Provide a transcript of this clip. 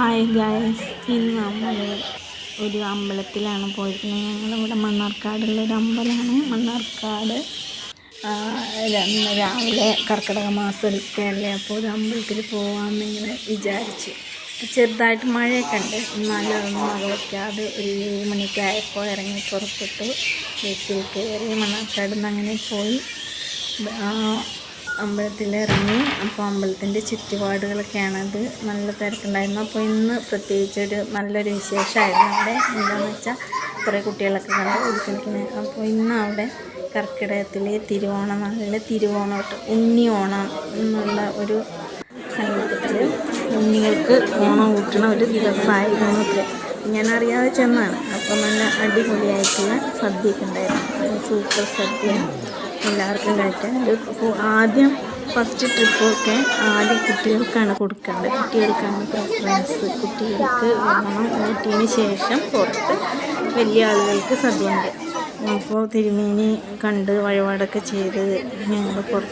Hi guys ഇന്ന് നമ്മൾ ഒരു അമ്പലത്തിലാണ് പോയിരിക്കുന്നത്. ഞങ്ങളിവിടെ മണ്ണാർക്കാടുള്ള ഒരു അമ്പലമാണ്. മണ്ണാർക്കാട് രാവിലെ കർക്കിടക മാസമൊക്കെ അല്ലേ അപ്പോൾ ഒരു അമ്പലത്തിൽ പോകാമെന്ന് ഇങ്ങനെ വിചാരിച്ച്. ചെറുതായിട്ട് മഴയൊക്കെ ഉണ്ട്. എന്നാലും മഴ വയ്ക്കാതെ ഒരു ഏഴ് മണിയൊക്കെ ആയപ്പോൾ ഇറങ്ങി പുറപ്പെട്ടു. ബസ്സിൽ കയറി മണ്ണാർക്കാട് നിന്ന് അങ്ങനെ പോയി. അമ്പലത്തിലിറങ്ങി. അപ്പോൾ അമ്പലത്തിന്റെ ചുറ്റുപാടുകളൊക്കെയാണത് നല്ല തിരക്കുണ്ടായിരുന്നു അപ്പോൾ ഇന്ന് പ്രത്യേകിച്ച് ഒരു നല്ലൊരു വിശേഷമായിരുന്നു. അവിടെ എന്താണെന്ന് വെച്ചാൽ കുറേ കുട്ടികളൊക്കെ കണ്ട് ഓടിക്കളിക്കുന്നത് അപ്പോൾ ഇന്ന് അവിടെ കർക്കിടകത്തിലെ തിരുവോണം നാളിലെ തിരുവോണോട്ട് ഉണ്ണി ഓണം എന്നുള്ള ഒരു സംഗീതത്തിൽ ഉണ്ണികൾക്ക് ഓണം കൂട്ടണ ഒരു ദിവസമായിരുന്നു ഞാനറിയാതെ ചെന്നാണ്. അപ്പോൾ നല്ല അടിപൊളിയായിട്ടുള്ള സദ്യയൊക്കെ ഉണ്ടായിരുന്നു. സൂപ്പർ സദ്യ എല്ലാവർക്കും കഴിക്കാൻ ഇത് കു- ആദ്യം ഫസ്റ്റ് ട്രിപ്പൊക്കെ ആദ്യം കുട്ടികൾക്കാണ് കൊടുക്കേണ്ടത് കുട്ടികൾക്കാണ് പ്രിഫറൻസ് കുട്ടികൾക്ക് ഓണം ഊട്ടിയതിന് ശേഷം പുറത്ത് വലിയ ആളുകൾക്ക് സദ്യ ഉണ്ട്. അപ്പോൾ തിരുമേനി കണ്ട് വഴിപാടൊക്കെ ചെയ്ത് ഞങ്ങൾ പുറത്ത്